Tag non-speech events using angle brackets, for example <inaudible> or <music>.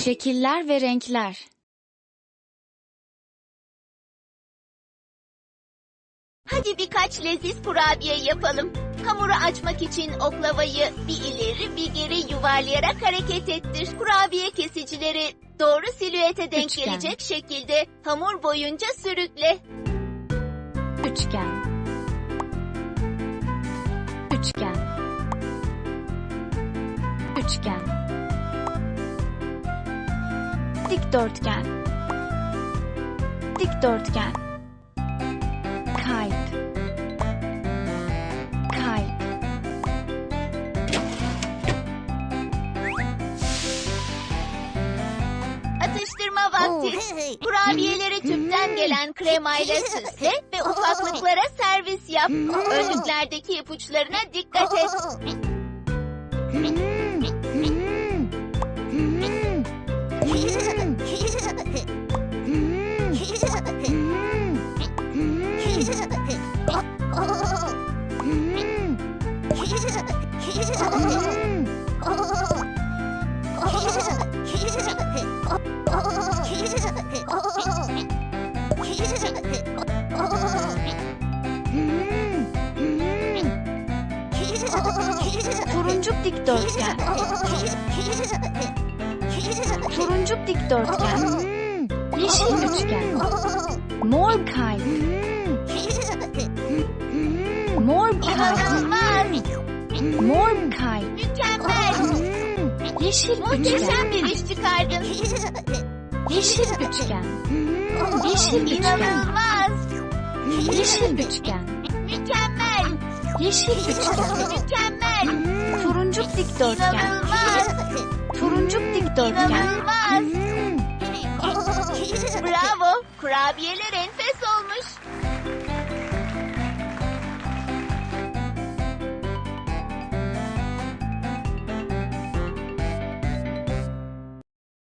Şekiller ve renkler. Hadi birkaç leziz kurabiye yapalım. Hamuru açmak için oklavayı bir ileri bir geri yuvarlayarak hareket ettir. Kurabiye kesicileri doğru silüete denk Üçgen. gelecek şekilde hamur boyunca sürükle. Üçgen. Üçgen. Üçgen. Dikdörtgen. Dikdörtgen. Kalp. Kalp. Atıştırma vakti. Kurabiyeleri tüpten gelen kremayla süsle ve <laughs> ufaklıklara servis yap. Önlüklerdeki ipuçlarına dikkat et. <laughs> Oh, Turuncuk dikdörtgen. Turuncuk dikdörtgen. Yeşil üçgen. Mor kalp. Mor kalp. Mor kalp. Mükemmel. Yeşil üçgen. Muhteşem bir iş çıkardın. Yeşil üçgen. Yeşil üçgen. Yeşil üçgen. Mükemmel. Yeşil üçgen. Mükemmel. Turuncuk dikdörtgen. İnanılmaz. Turuncuk dikdörtgen. İnanılmaz. Bravo. Kurabiyeler enfes olmuş.